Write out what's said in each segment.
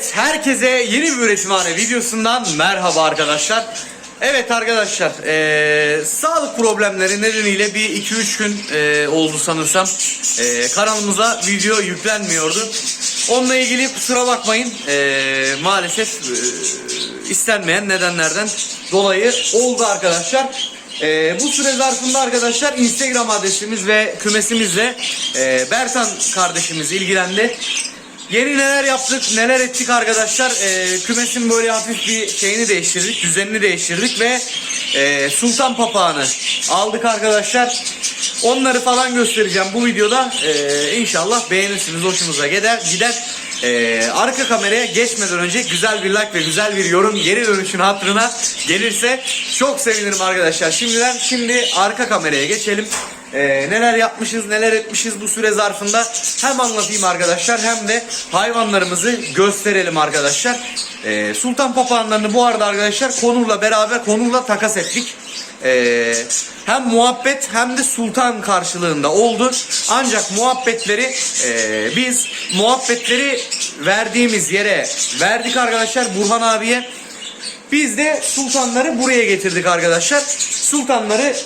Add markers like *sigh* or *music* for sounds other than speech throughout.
Evet, herkese yeni bir üretimhane videosundan merhaba arkadaşlar. Evet arkadaşlar, eee, sağlık problemleri nedeniyle bir 2-3 gün eee, oldu sanırsam. Eee, kanalımıza video yüklenmiyordu. Onunla ilgili kusura bakmayın. Eee, maalesef eee, istenmeyen nedenlerden dolayı oldu arkadaşlar. Ee, bu süre zarfında arkadaşlar Instagram adresimiz ve kümesimizle e, Bertan kardeşimiz ilgilendi. Yeni neler yaptık, neler ettik arkadaşlar. Ee, kümesin böyle hafif bir şeyini değiştirdik, düzenini değiştirdik ve e, Sultan Papağanı aldık arkadaşlar. Onları falan göstereceğim bu videoda. Ee, inşallah beğenirsiniz, hoşunuza gider. gider. Ee, arka kameraya geçmeden önce güzel bir like ve güzel bir yorum geri dönüşün hatırına gelirse çok sevinirim arkadaşlar. Şimdiden şimdi arka kameraya geçelim. Ee, neler yapmışız, neler etmişiz bu süre zarfında hem anlatayım arkadaşlar hem de hayvanlarımızı gösterelim arkadaşlar. Ee, Sultan papağanlarını bu arada arkadaşlar Konur'la beraber Konur'la takas ettik. Ee, hem muhabbet hem de sultan karşılığında oldu. Ancak muhabbetleri e, biz muhabbetleri verdiğimiz yere verdik arkadaşlar Burhan abiye. Biz de sultanları buraya getirdik arkadaşlar. Sultanları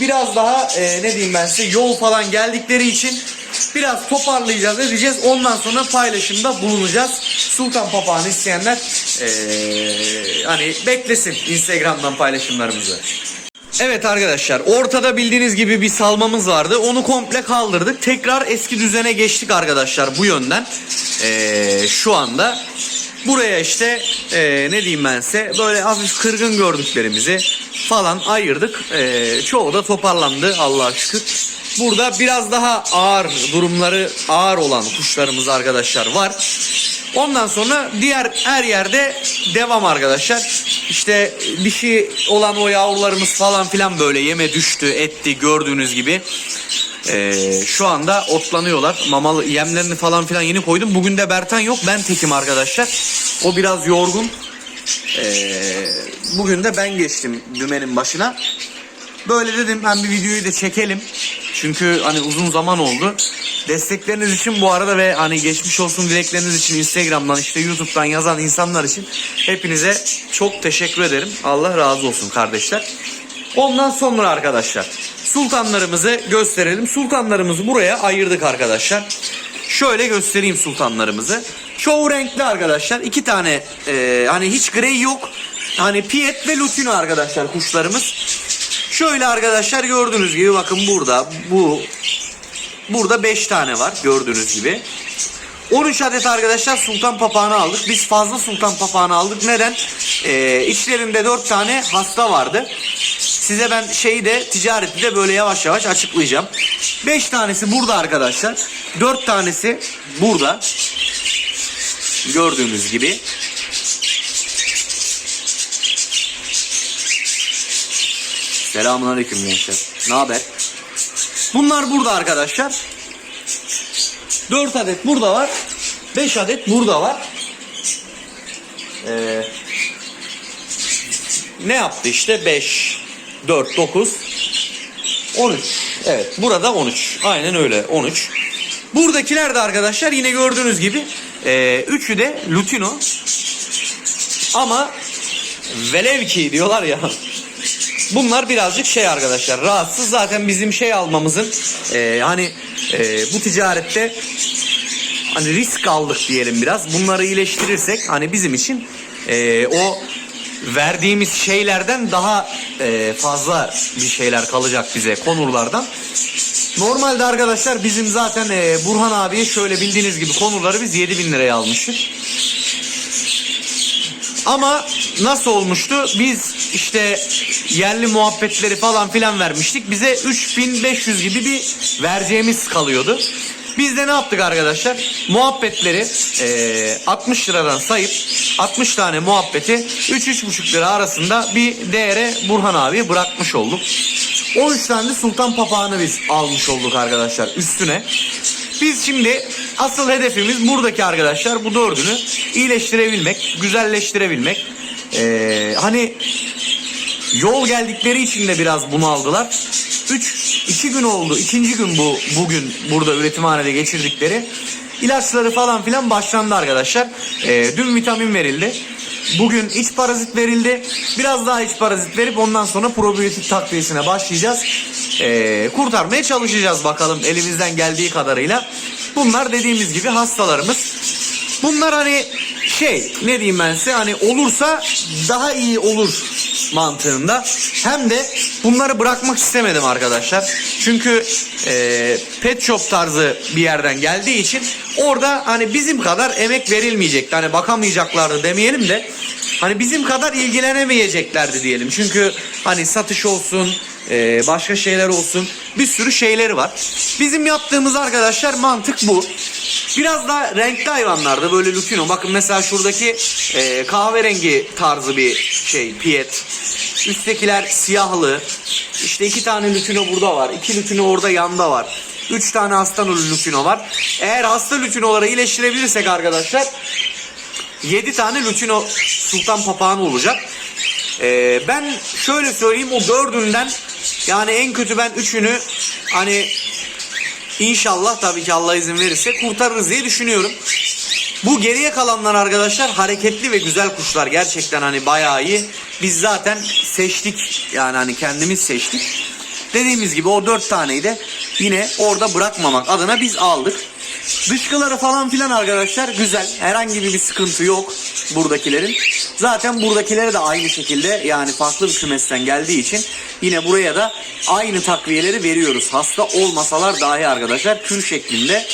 biraz daha e, ne diyeyim ben size yol falan geldikleri için biraz toparlayacağız edeceğiz. Ondan sonra paylaşımda bulunacağız. Sultan papağanı isteyenler e, hani beklesin Instagram'dan paylaşımlarımızı. Evet arkadaşlar ortada bildiğiniz gibi bir salmamız vardı. Onu komple kaldırdık. Tekrar eski düzene geçtik arkadaşlar bu yönden. Ee, şu anda buraya işte ee, ne diyeyim ben size böyle hafif kırgın gördüklerimizi falan ayırdık. Ee, çoğu da toparlandı Allah'a şükür. Burada biraz daha ağır durumları ağır olan kuşlarımız arkadaşlar var. Ondan sonra diğer her yerde devam arkadaşlar. İşte dişi olan o yavrularımız falan filan böyle yeme düştü etti gördüğünüz gibi. Ee, şu anda otlanıyorlar. Mamalı yemlerini falan filan yeni koydum. Bugün de Bertan yok. Ben tekim arkadaşlar. O biraz yorgun. Ee, bugün de ben geçtim dümenin başına. Böyle dedim hem bir videoyu da çekelim. Çünkü hani uzun zaman oldu. Destekleriniz için bu arada ve hani geçmiş olsun dilekleriniz için Instagram'dan işte YouTube'dan yazan insanlar için hepinize çok teşekkür ederim. Allah razı olsun kardeşler. Ondan sonra arkadaşlar sultanlarımızı gösterelim. Sultanlarımızı buraya ayırdık arkadaşlar. Şöyle göstereyim sultanlarımızı. Çoğu renkli arkadaşlar. İki tane e, hani hiç grey yok. Hani piyet ve lutino arkadaşlar kuşlarımız. Şöyle arkadaşlar gördüğünüz gibi bakın burada bu burada 5 tane var gördüğünüz gibi. 13 adet arkadaşlar sultan papağanı aldık. Biz fazla sultan papağanı aldık. Neden? Ee, içlerinde 4 tane hasta vardı. Size ben şeyi de ticareti de böyle yavaş yavaş açıklayacağım. 5 tanesi burada arkadaşlar. 4 tanesi burada. Gördüğünüz gibi. Selamun aleyküm gençler. Ne haber? Bunlar burada arkadaşlar. 4 adet burada var. 5 adet burada var. Ee, ne yaptı işte 5 4 9 13. Evet burada 13. Aynen öyle 13. Buradakiler de arkadaşlar yine gördüğünüz gibi e, üçü de Lutino. Ama velev ki diyorlar ya Bunlar birazcık şey arkadaşlar rahatsız zaten bizim şey almamızın e, hani e, bu ticarette hani risk aldık diyelim biraz. Bunları iyileştirirsek hani bizim için e, o verdiğimiz şeylerden daha e, fazla bir şeyler kalacak bize konurlardan. Normalde arkadaşlar bizim zaten e, Burhan abiye şöyle bildiğiniz gibi konurları biz 7000 liraya almıştık. Ama nasıl olmuştu? Biz işte yerli muhabbetleri falan filan vermiştik. Bize 3500 gibi bir vereceğimiz kalıyordu. Biz de ne yaptık arkadaşlar? Muhabbetleri eee, 60 liradan sayıp 60 tane muhabbeti 3-3,5 lira arasında bir değere Burhan abiye bırakmış olduk. 13 tane de sultan papağanı biz almış olduk arkadaşlar üstüne. Biz şimdi asıl hedefimiz buradaki arkadaşlar bu dördünü iyileştirebilmek, güzelleştirebilmek. Ee, hani yol geldikleri için de biraz bunu aldılar. 3 2 gün oldu. İkinci gün bu bugün burada üretimhanede geçirdikleri. İlaçları falan filan başlandı arkadaşlar. Ee, dün vitamin verildi. Bugün iç parazit verildi. Biraz daha iç parazit verip ondan sonra probiyotik takviyesine başlayacağız. Ee, kurtarmaya çalışacağız bakalım elimizden geldiği kadarıyla. Bunlar dediğimiz gibi hastalarımız. Bunlar hani şey ne diyeyim ben size hani olursa daha iyi olur mantığında. Hem de bunları bırakmak istemedim arkadaşlar. Çünkü e, pet shop tarzı bir yerden geldiği için orada hani bizim kadar emek verilmeyecekti. Hani bakamayacaklardı demeyelim de hani bizim kadar ilgilenemeyeceklerdi diyelim. Çünkü hani satış olsun e, başka şeyler olsun bir sürü şeyleri var. Bizim yaptığımız arkadaşlar mantık bu. Biraz da renkli hayvanlarda böyle lupino. Bakın mesela şuradaki e, kahverengi tarzı bir şey piyet. Üsttekiler siyahlı. İşte iki tane lupino burada var. iki lupino orada yanda var. Üç tane hasta lupino var. Eğer hasta lupinoları iyileştirebilirsek arkadaşlar 7 tane lutino sultan papağanı olacak. Ee, ben şöyle söyleyeyim o dördünden yani en kötü ben üçünü hani inşallah tabii ki Allah izin verirse kurtarırız diye düşünüyorum. Bu geriye kalanlar arkadaşlar hareketli ve güzel kuşlar. Gerçekten hani bayağı iyi. Biz zaten seçtik yani hani kendimiz seçtik. Dediğimiz gibi o dört taneyi de yine orada bırakmamak adına biz aldık. Dışkıları falan filan arkadaşlar güzel. Herhangi bir sıkıntı yok buradakilerin. Zaten buradakileri de aynı şekilde yani farklı bir kümesten geldiği için yine buraya da aynı takviyeleri veriyoruz. Hasta olmasalar dahi arkadaşlar kül şeklinde.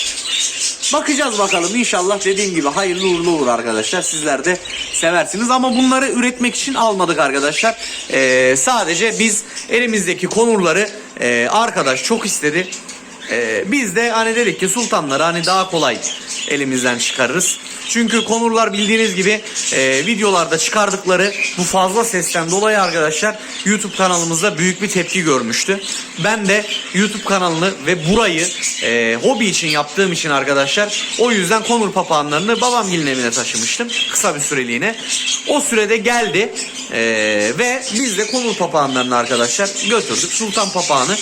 Bakacağız bakalım inşallah dediğim gibi hayırlı uğurlu olur arkadaşlar. Sizler de seversiniz ama bunları üretmek için almadık arkadaşlar. Ee, sadece biz elimizdeki konurları e, arkadaş çok istedi. Ee, biz de hani dedik ki sultanları hani daha kolay elimizden çıkarırız. Çünkü konurlar bildiğiniz gibi e, videolarda çıkardıkları bu fazla sesten dolayı arkadaşlar YouTube kanalımızda büyük bir tepki görmüştü. Ben de YouTube kanalını ve burayı e, hobi için yaptığım için arkadaşlar o yüzden konur papağanlarını babamgilin evine taşımıştım kısa bir süreliğine. O sürede geldi e, ve biz de konur papağanlarını arkadaşlar götürdük. Sultan papağanı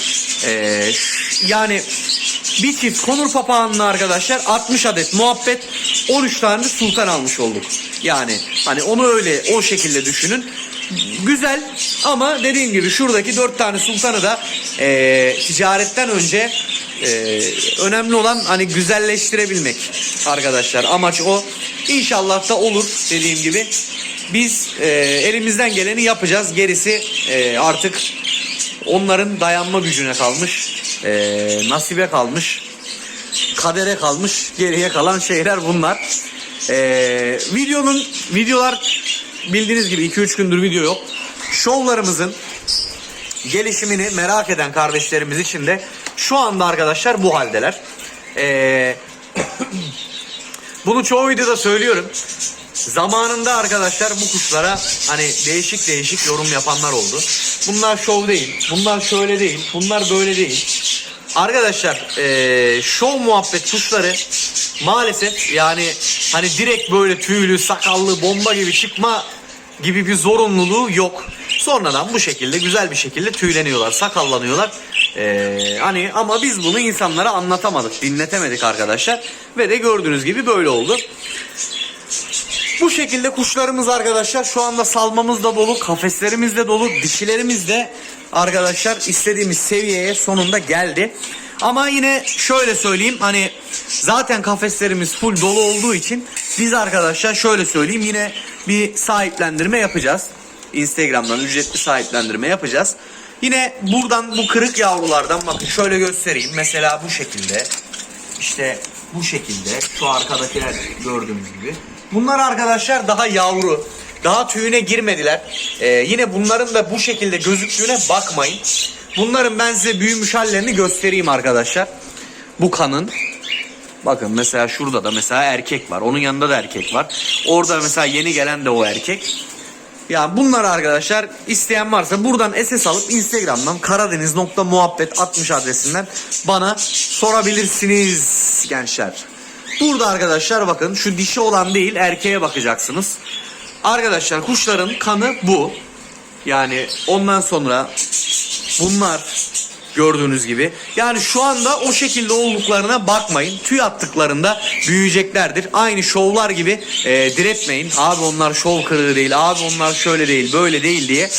e, yani bir çift konur papağanını arkadaşlar 60 adet muhabbet 13 tane de sultan almış olduk. Yani hani onu öyle o şekilde düşünün. Güzel ama dediğim gibi şuradaki 4 tane sultanı da e, ticaretten önce e, önemli olan hani güzelleştirebilmek arkadaşlar. Amaç o. İnşallah da olur dediğim gibi. Biz e, elimizden geleni yapacağız. Gerisi e, artık onların dayanma gücüne kalmış. E, nasibe kalmış. Kadere kalmış. Geriye kalan şeyler bunlar. E, videonun videolar bildiğiniz gibi 2-3 gündür video yok. Şovlarımızın gelişimini merak eden kardeşlerimiz için de şu anda arkadaşlar bu haldeler. Ee, *coughs* bunu çoğu videoda söylüyorum. Zamanında arkadaşlar bu kuşlara hani değişik değişik yorum yapanlar oldu. Bunlar şov değil, bunlar şöyle değil, bunlar böyle değil. Arkadaşlar ee, şov muhabbet kuşları maalesef yani hani direkt böyle tüylü, sakallı, bomba gibi çıkma gibi bir zorunluluğu yok. Sonradan bu şekilde güzel bir şekilde tüyleniyorlar, sakallanıyorlar. Ee, hani ama biz bunu insanlara anlatamadık, dinletemedik arkadaşlar. Ve de gördüğünüz gibi böyle oldu. Bu şekilde kuşlarımız arkadaşlar şu anda salmamız da dolu, kafeslerimiz de dolu, dişilerimiz de arkadaşlar istediğimiz seviyeye sonunda geldi. Ama yine şöyle söyleyeyim hani zaten kafeslerimiz full dolu olduğu için biz arkadaşlar şöyle söyleyeyim yine bir sahiplendirme yapacağız. Instagram'dan ücretli sahiplendirme yapacağız. Yine buradan bu kırık yavrulardan bakın şöyle göstereyim. Mesela bu şekilde işte bu şekilde şu arkadakiler gördüğünüz gibi. Bunlar arkadaşlar daha yavru. Daha tüyüne girmediler. Ee, yine bunların da bu şekilde gözüktüğüne bakmayın. Bunların ben size büyümüş hallerini göstereyim arkadaşlar. Bu kanın. Bakın mesela şurada da mesela erkek var. Onun yanında da erkek var. Orada mesela yeni gelen de o erkek. Ya bunlar arkadaşlar isteyen varsa buradan SS alıp Instagram'dan karadeniz.muhabbet 60 adresinden bana sorabilirsiniz gençler. Burada arkadaşlar bakın şu dişi olan değil erkeğe bakacaksınız. Arkadaşlar kuşların kanı bu. Yani ondan sonra bunlar gördüğünüz gibi. Yani şu anda o şekilde olduklarına bakmayın. Tüy attıklarında büyüyeceklerdir. Aynı şovlar gibi e, diretmeyin. Abi onlar şov kırığı değil. Abi onlar şöyle değil böyle değil diye.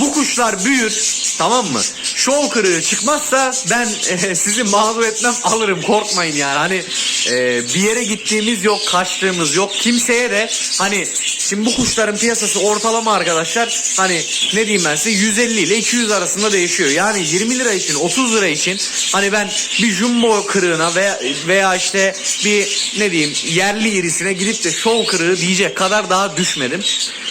Bu kuşlar büyür tamam mı? Şov kırığı çıkmazsa ben e, sizi mağdur etmem alırım korkmayın yani. Hani e, bir yere gittiğimiz yok kaçtığımız yok. Kimseye de hani şimdi bu kuşların piyasası ortalama arkadaşlar hani ne diyeyim ben size 150 ile 200 arasında değişiyor. Yani 20 lira için 30 lira için hani ben bir jumbo kırığına veya, veya işte bir ne diyeyim yerli irisine gidip de şov kırığı diyecek kadar daha düşmedim.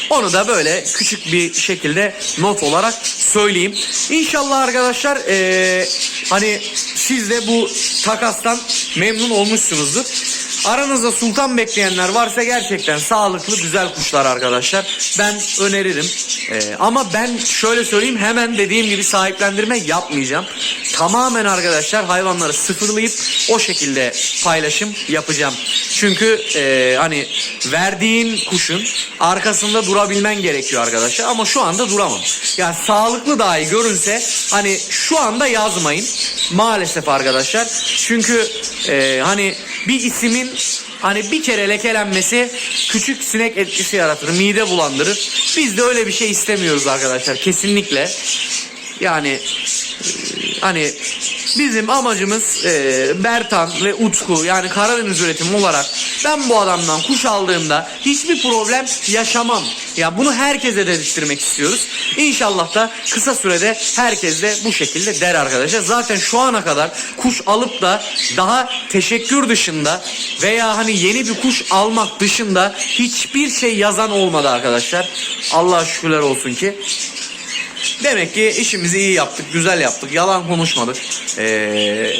Onu da böyle küçük bir şekilde not olarak söyleyeyim. İnşallah arkadaşlar eee, hani siz de bu takastan memnun olmuşsunuzdur. Aranızda sultan bekleyenler varsa gerçekten sağlıklı güzel kuşlar arkadaşlar. Ben öneririm. Eee, ama ben şöyle söyleyeyim hemen dediğim gibi sahiplendirme yapmayacağım. Tamamen arkadaşlar hayvanları sıfırlayıp o şekilde paylaşım yapacağım. Çünkü eee, hani verdiğin kuşun arkasında durabilmen gerekiyor arkadaşlar. Ama şu anda duramam. Yani sağlıklı dahi görünse hani şu anda yazmayın. Maalesef arkadaşlar. Çünkü eee, hani bir isimin hani bir kere lekelenmesi küçük sinek etkisi yaratır. Mide bulandırır. Biz de öyle bir şey istemiyoruz arkadaşlar. Kesinlikle. Yani e, hani bizim amacımız e, Bertan ve Utku yani Karadeniz üretimi olarak ben bu adamdan kuş aldığımda hiçbir problem yaşamam. Ya bunu herkese dedirtmek istiyoruz. İnşallah da kısa sürede herkes de bu şekilde der arkadaşlar. Zaten şu ana kadar kuş alıp da daha teşekkür dışında veya hani yeni bir kuş almak dışında hiçbir şey yazan olmadı arkadaşlar. Allah'a şükürler olsun ki. Demek ki işimizi iyi yaptık, güzel yaptık, yalan konuşmadık. Ee,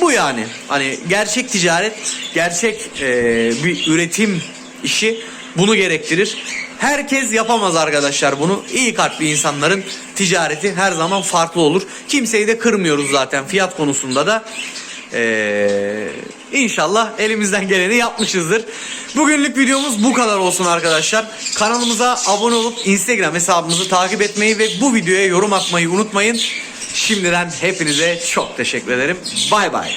bu yani. Hani gerçek ticaret, gerçek e, bir üretim işi bunu gerektirir. Herkes yapamaz arkadaşlar bunu. İyi kalpli insanların ticareti her zaman farklı olur. Kimseyi de kırmıyoruz zaten fiyat konusunda da. Ee, inşallah elimizden geleni yapmışızdır. Bugünlük videomuz bu kadar olsun arkadaşlar. Kanalımıza abone olup Instagram hesabımızı takip etmeyi ve bu videoya yorum atmayı unutmayın. Şimdiden hepinize çok teşekkür ederim. Bay bay.